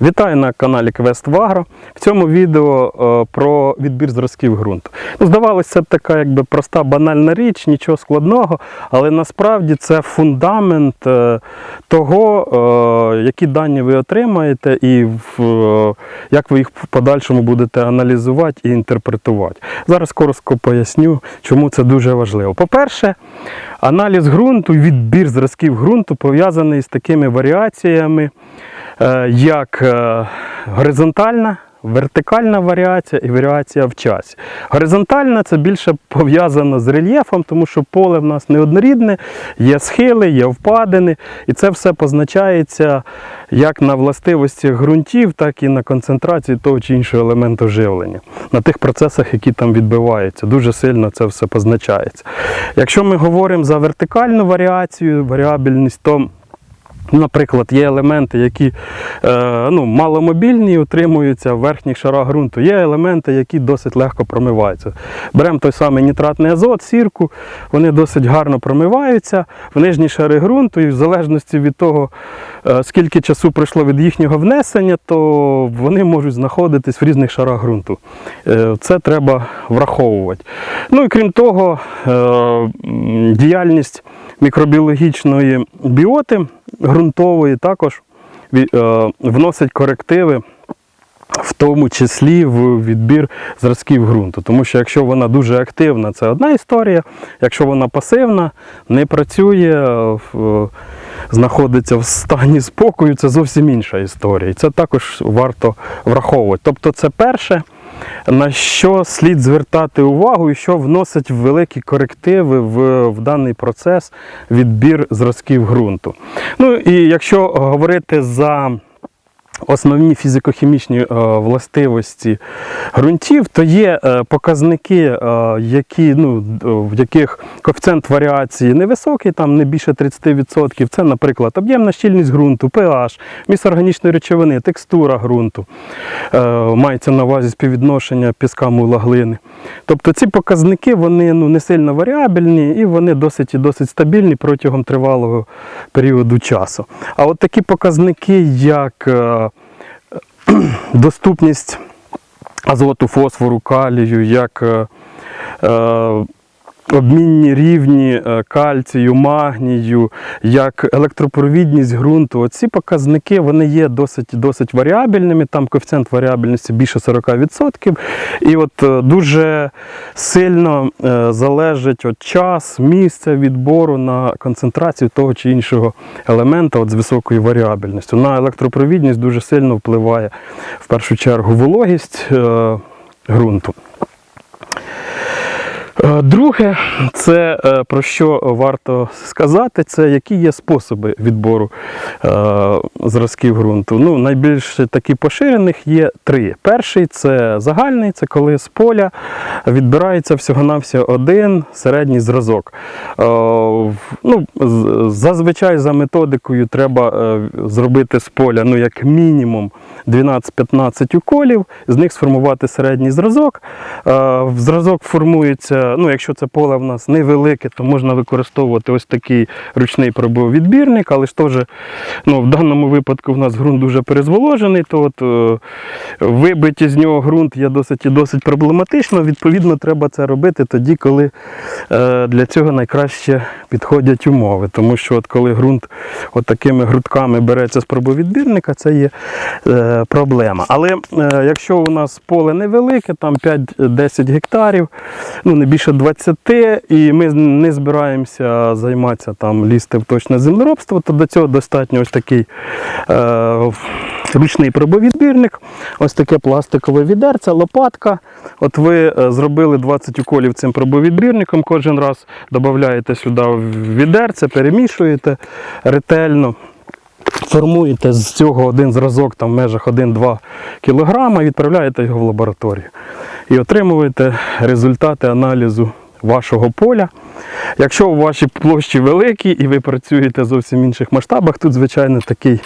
Вітаю на каналі Квест Вагро. В цьому відео е, про відбір зразків ґрунту. Ну, здавалося, це така якби проста банальна річ, нічого складного, але насправді це фундамент е, того, е, які дані ви отримаєте, і як ви їх в подальшому будете аналізувати і інтерпретувати. Зараз коротко поясню, чому це дуже важливо. По-перше, аналіз ґрунту, відбір зразків ґрунту пов'язаний з такими варіаціями як е, горизонтальна, вертикальна варіація і варіація в часі. Горизонтальна це більше пов'язано з рельєфом, тому що поле в нас неоднорідне, є схили, є впадини, і це все позначається як на властивості ґрунтів, так і на концентрації того чи іншого елементу живлення, на тих процесах, які там відбуваються. Дуже сильно це все позначається. Якщо ми говоримо за вертикальну варіацію, варіабельність, то Наприклад, є елементи, які е, ну, маломобільні утримуються в верхніх шарах ґрунту. Є елементи, які досить легко промиваються. Беремо той самий нітратний азот, сірку, вони досить гарно промиваються в нижні шари ґрунту, і в залежності від того, е, скільки часу пройшло від їхнього внесення, то вони можуть знаходитись в різних шарах ґрунту. Е, це треба враховувати. Ну і крім того, е, діяльність мікробіологічної біоти ґрунтової також е, вносить корективи. В тому числі в відбір зразків ґрунту. Тому що якщо вона дуже активна, це одна історія. Якщо вона пасивна, не працює, е, знаходиться в стані спокою, це зовсім інша історія. І це також варто враховувати. Тобто, це перше, на що слід звертати увагу і що вносить великі корективи в, в даний процес відбір зразків ґрунту. Ну і якщо говорити за Основні фізико-хімічні е, властивості ґрунтів, то є е, показники, е, які, ну, в яких коефіцієнт варіації невисокий, там не більше 30%. Це, наприклад, об'ємна щільність ґрунту, pH, міст органічної речовини, текстура ґрунту, мається на увазі співвідношення піска мула глини. Тобто ці показники вони ну, не сильно варіабельні і вони досить і досить стабільні протягом тривалого періоду часу. А от такі показники, як доступність азоту, фосфору, калію, як е, е, обмінні рівні е, кальцію, магнію, як електропровідність ґрунту. Оці показники вони є досить, досить варіабельними. Там коефіцієнт варіабельності більше 40%. І от е, дуже сильно е, залежить от час, місце відбору на концентрацію того чи іншого елемента от з високою варіабельністю. На електропровідність дуже сильно впливає в першу чергу вологість ґрунту. Е, Друге, це е, про що варто сказати, це які є способи відбору е, зразків ґрунту. Ну, найбільш такі поширених є три. Перший це загальний, це коли з поля відбирається всього-навсього один середній зразок. Ну, зазвичай за методикою треба зробити з поля ну, як мінімум 12-15 уколів, з них сформувати середній зразок. Зразок формується, ну, якщо це поле в нас невелике, то можна використовувати ось такий ручний пробовідбірник, але ж теж ну, в даному випадку в нас ґрунт дуже перезволожений, то от, е, вибити з нього ґрунт є досить і досить проблематично. Відповідно, треба це робити тоді, коли е, для цього найкраще підходять умови. Тому що от коли ґрунт от такими грудками береться з пробовідбірника, це є е, проблема. Але е, якщо у нас поле невелике, там 5-10 гектарів, ну не більше 20, і ми не збираємося займатися там лізти в точне землеробство, то до цього достатньо ось такий е, ручний пробовідбірник, ось таке пластикове відерце, лопатка. От ви е, зробили 20 уколів цим пробовідбірником, кожен раз додаєте сюди відерце, перемішуєте ретельно. Формуєте з цього один зразок там, в межах 1-2 кг, відправляєте його в лабораторію і отримуєте результати аналізу вашого поля. Якщо ваші площі великі і ви працюєте зовсім в інших масштабах, тут, звичайно, такий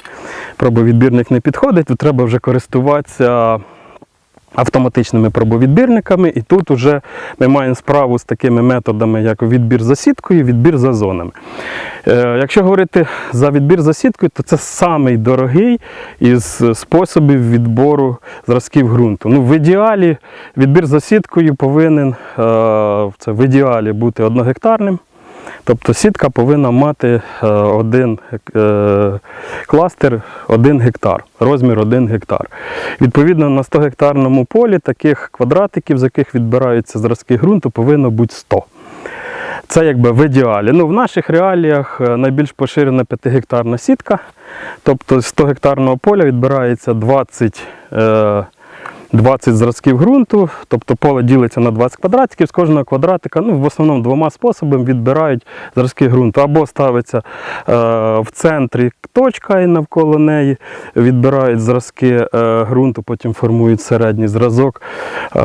пробовідбірник не підходить, тут треба вже користуватися автоматичними пробовідбірниками, і тут вже ми маємо справу з такими методами, як відбір за сіткою, відбір за зонами. Е, Якщо говорити за відбір за сіткою, то це самий дорогий із способів відбору зразків ґрунту. Ну, в ідеалі відбір за сіткою повинен е, це в ідеалі бути одногектарним. Тобто сітка повинна мати е, один е, кластер 1 гектар, розмір 1 гектар. Відповідно, на 100 гектарному полі таких квадратиків, з яких відбираються зразки ґрунту, повинно бути 100. Це якби в ідеалі. Ну, в наших реаліях е, найбільш поширена 5-гектарна сітка. Тобто з 100 гектарного поля відбирається 20, е, 20 зразків ґрунту, тобто поле ділиться на 20 квадратиків, з кожного квадратика ну, в основному двома способами відбирають зразки ґрунту. Або ставиться е, в центрі точка і навколо неї відбирають зразки е, ґрунту, потім формують середній зразок. Е,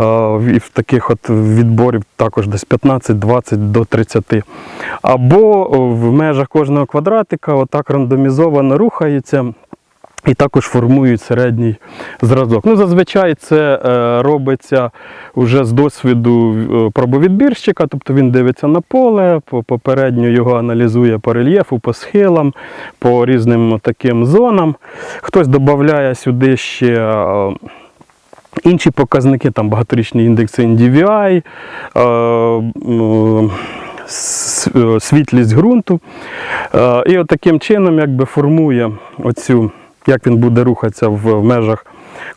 і в таких от відборів також десь 15-20 до 30. Або в межах кожного квадратика отак рандомізовано рухається. І також формують середній зразок. Ну, зазвичай це е, робиться вже з досвіду е, пробовідбірщика, тобто він дивиться на поле, попередньо його аналізує по рельєфу, по схилам, по різним таким зонам. Хтось додає сюди ще. е, Інші показники, там багаторічні індекси NDVI, світлість ґрунту. І от таким чином якби формує оцю, як він буде рухатися в, межах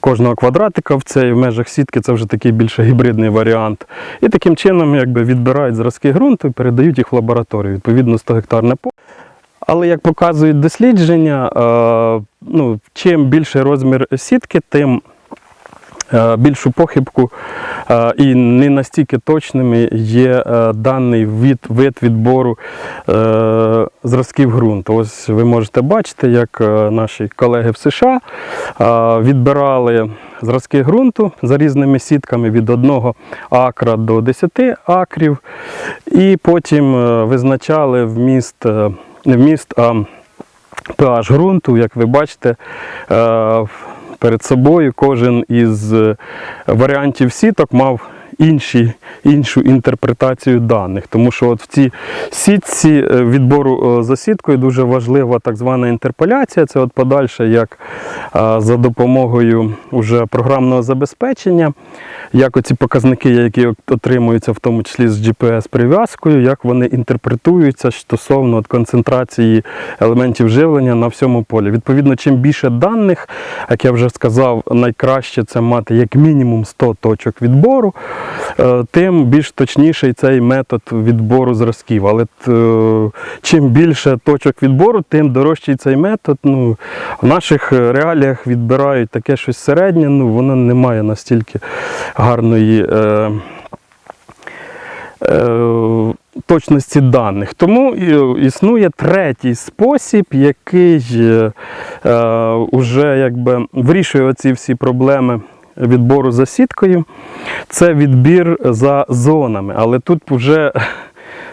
кожного квадратика в цей, в межах сітки, це вже такий більше гібридний варіант. І таким чином якби відбирають зразки ґрунту і передають їх в лабораторію, відповідно 100 гектарне поле. Але як показують дослідження, е, ну, чим більший розмір сітки, тим більшу похибку е, і не настільки точними є е, даний від, вид відбору е, зразків ґрунту. Ось ви можете бачити, як е, наші колеги в США е, відбирали зразки ґрунту за різними сітками від 1 акра до 10 акрів, і потім е, визначали вміст, е, не вміст, а pH ґрунту, як ви бачите, е, перед собою. Кожен із е, варіантів сіток мав інші, іншу інтерпретацію даних. Тому що от в цій сітці е, відбору е, за сіткою дуже важлива так звана інтерполяція. Це от подальше, як е, за допомогою уже програмного забезпечення, як оці показники, які отримуються, в тому числі з GPS-прив'язкою, як вони інтерпретуються стосовно от концентрації елементів живлення на всьому полі. Відповідно, чим більше даних, як я вже сказав, найкраще це мати як мінімум 100 точок відбору, тим більш точніший цей метод відбору зразків. Але е, чим більше точок відбору, тим дорожчий цей метод. Ну, в наших е, реаліях відбирають таке щось середнє, ну воно не має настільки гарної. Е, е, Точності даних. Тому існує третій спосіб, який е, е, уже якби вирішує оці всі проблеми відбору за сіткою. Це відбір за зонами. Але тут вже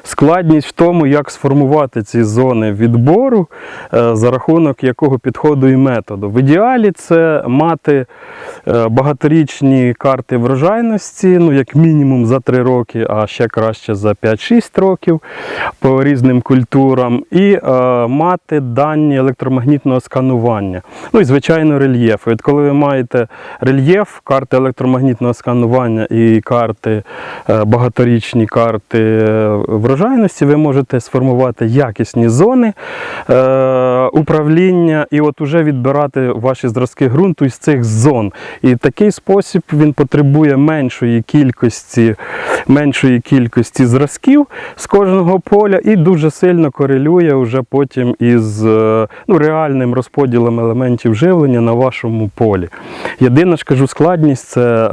складність в тому, як сформувати ці зони відбору, е, за рахунок якого підходу і методу. В ідеалі це мати е, багаторічні карти врожайності, ну як мінімум за 3 роки, а ще краще за 5-6 років по різним культурам, і е, мати дані електромагнітного сканування. Ну і звичайно рельєф. От коли ви маєте рельєф, карти електромагнітного сканування і карти, багаторічні карти е, врожайності, ви можете сформувати якісні зони е, управління і от уже відбирати ваші зразки ґрунту із цих зон. І такий спосіб він потребує меншої кількості, меншої кількості зразків з кожного поля і дуже сильно корелює вже потім із е, ну, реальним розподілом елементів живлення на вашому полі. Єдина ж кажу, складність це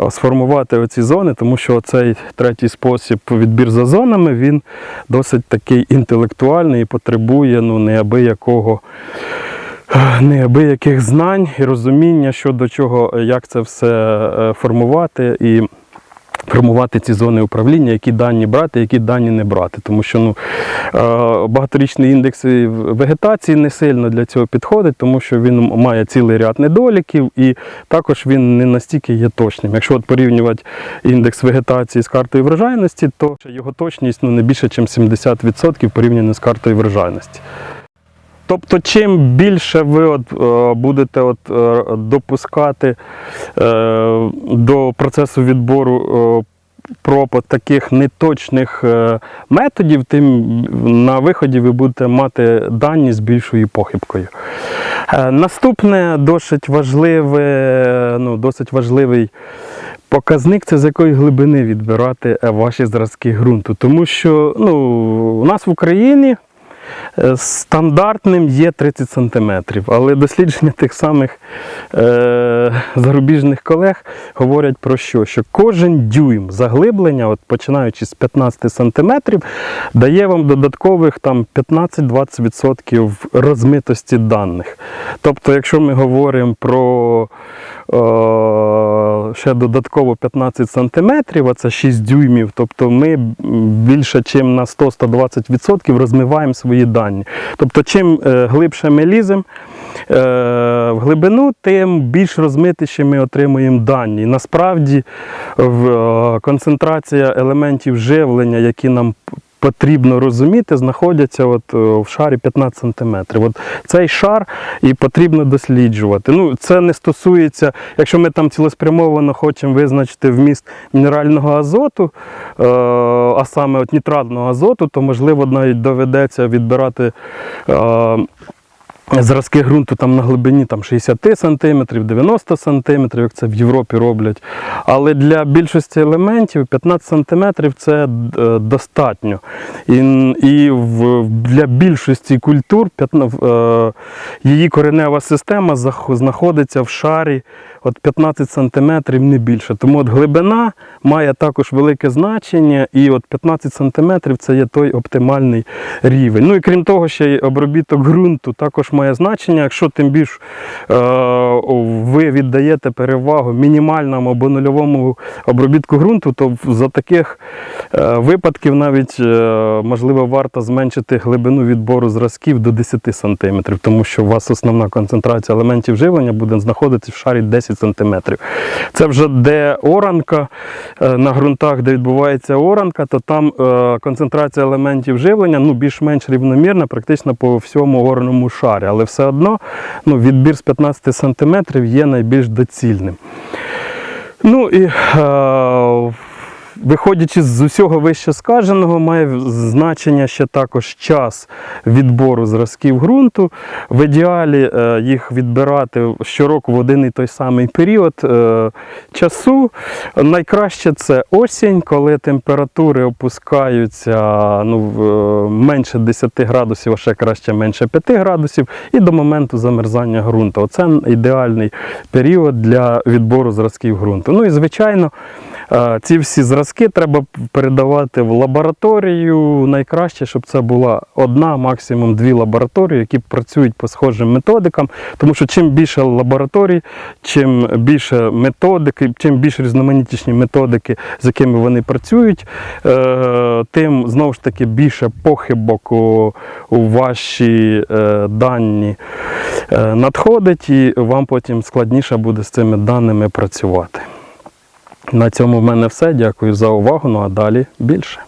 е, сформувати оці зони, тому що цей третій спосіб відбір за зонами він досить такий інтелектуальний і потребує ну, неабиякого неабияких знань і розуміння щодо чого, як це все е, формувати. І формувати ці зони управління, які дані брати, які дані не брати. Тому що ну, е, багаторічний індекс вегетації не сильно для цього підходить, тому що він має цілий ряд недоліків і також він не настільки є точним. Якщо от порівнювати індекс вегетації з картою врожайності, то його точність ну, не більше, ніж 70% порівняно з картою врожайності. Тобто, чим більше ви от, е, будете от, е, допускати е, до процесу відбору е, проб таких неточних е, методів, тим на виході ви будете мати дані з більшою похибкою. Е, наступне досить важливе, ну, досить важливий показник це з якої глибини відбирати е, ваші зразки ґрунту. Тому що ну, у нас в Україні стандартним є 30 см, але дослідження тих самих е, зарубіжних колег говорять про що? Що кожен дюйм заглиблення, от починаючи з 15 см, дає вам додаткових там 15-20% розмитості даних. Тобто, якщо ми говоримо про е, ще додатково 15 см, а це 6 дюймів, тобто ми більше, ніж на 100-120% розмиваємо свої дані. Тобто, чим е, глибше ми ліземо е, в глибину, тим більш розмитіші ми отримуємо дані. Насправді в, концентрація елементів живлення, які нам потрібно розуміти, знаходяться от е, в шарі 15 см. От цей шар і потрібно досліджувати. Ну, це не стосується, якщо ми там цілеспрямовано хочемо визначити вміст мінерального азоту, е, а саме от нітратного азоту, то можливо навіть доведеться відбирати. Зразки ґрунту там на глибині там, 60 см, 90 см, як це в Європі роблять. Але для більшості елементів 15 см це е, достатньо. І, і в, для більшості культур 15, е, її коренева система знаходиться в шарі от 15 см не більше. Тому от глибина має також велике значення, і от 15 см це є той оптимальний рівень. Ну і крім того, ще й обробіток ґрунту також має значення. Якщо тим більш е, ви віддаєте перевагу мінімальному або нульовому обробітку ґрунту, то за таких випадків навіть е, можливо варто зменшити глибину відбору зразків до 10 см, тому що у вас основна концентрація елементів живлення буде знаходитися в шарі 10 см. Це вже де оранка е, на ґрунтах, де відбувається оранка, то там е, концентрація елементів живлення ну, більш-менш рівномірна, практично по всьому ораному шарі. Але все одно ну, відбір з 15 см є найбільш доцільним. Ну і е, виходячи з усього вище сказаного, має значення ще також час відбору зразків ґрунту. В ідеалі е, їх відбирати щороку в один і той самий період е, часу. Найкраще це осінь, коли температури опускаються ну, е, менше 10 градусів, а ще краще менше 5 градусів, і до моменту замерзання ґрунту. Оце ідеальний період для відбору зразків ґрунту. Ну і звичайно, ці всі зразки треба передавати в лабораторію. Найкраще, щоб це була одна, максимум дві лабораторії, які працюють по схожим методикам. Тому що чим більше лабораторій, чим більше методики, чим більш різноманітніші методики, з якими вони працюють, е, тим знову ж таки більше похибок у, ваші е, дані е, надходить, і вам потім складніше буде з цими даними працювати. На цьому в мене все. Дякую за увагу. Ну а далі більше.